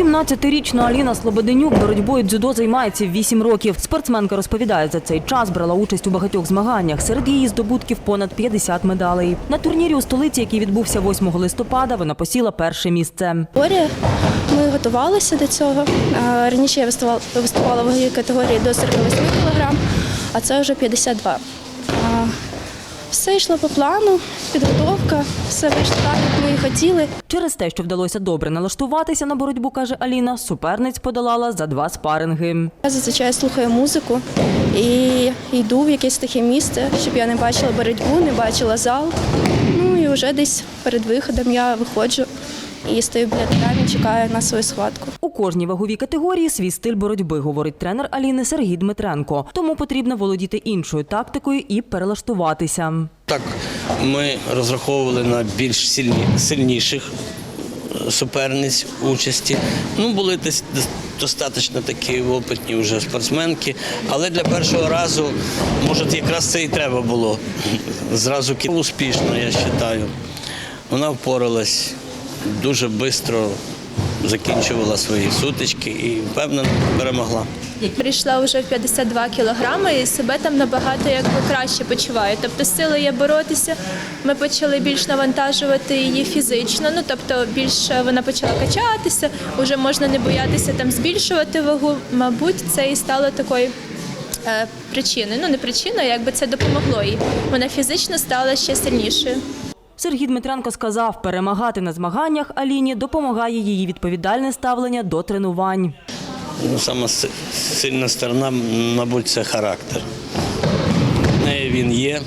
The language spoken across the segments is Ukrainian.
17-річна Аліна Слободенюк боротьбою дзюдо займається 8 років. Спортсменка розповідає, за цей час брала участь у багатьох змаганнях. Серед її здобутків понад 50 медалей. На турнірі у столиці, який відбувся 8 листопада, вона посіла перше місце. Ми готувалися до цього. Раніше я виступала в категорії до 48 кг, а це вже 52. Все йшло по плану, підготовка, все вийшло так, як ми і хотіли. Через те, що вдалося добре налаштуватися на боротьбу, каже Аліна, суперниць подолала за два спаринги. Я зазвичай слухаю музику і йду в якесь таке місце, щоб я не бачила боротьбу, не бачила зал. Ну і вже десь перед виходом я виходжу і стою біля татамі, чекаю на свою схватку. У кожній ваговій категорії свій стиль боротьби, говорить тренер Аліни Сергій Дмитренко. Тому потрібно володіти іншою тактикою і перелаштуватися. Так, ми розраховували на більш сильні, сильніших е, суперниць участі. Ну, були десь достатньо такі опитні вже спортсменки, але для першого разу, може, якраз це і треба було. Зразу успішно, я вважаю. Вона впоралась дуже швидко, закінчувала свої сутички і впевнено перемогла. Прийшла вже в 52 кілограми і себе там набагато якби краще почуваю. Тобто сили є боротися. Ми почали більш навантажувати її фізично. Ну тобто більше вона почала качатися, вже можна не боятися там збільшувати вагу. Мабуть, це і стало такою. е, Причиною, ну не причиною, якби це допомогло їй. Вона фізично стала ще сильнішою. Сергій Дмитренко сказав, перемагати на змаганнях Аліні допомагає її відповідальне ставлення до тренувань. Ну, сама сильна сторона, мабуть, це характер. Неї він є.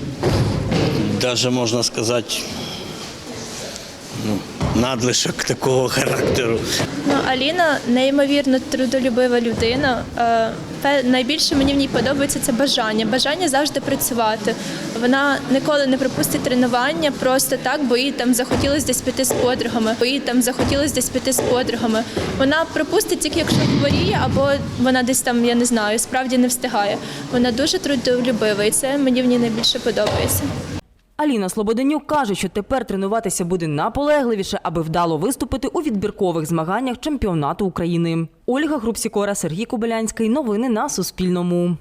Навіть можна сказати, ну, надлишок такого характеру. Ну, Аліна неймовірно трудолюбива людина. Е, Найбільше мені в ній подобається це бажання. Бажання завжди працювати. Вона ніколи не пропустить тренування просто так, бо їй там захотілося десь піти з подругами, бо їй там захотілося десь піти з подругами. Вона пропустить тільки якщо хворіє, або вона десь там, я не знаю, справді не встигає. Вона дуже трудолюбива, і це мені в ній найбільше подобається. Аліна Слободенюк каже, що тепер тренуватися буде наполегливіше, аби вдало виступити у відбіркових змаганнях чемпіонату України. Ольга Грубсікора, Сергій Кобилянський. Новини на Суспільному.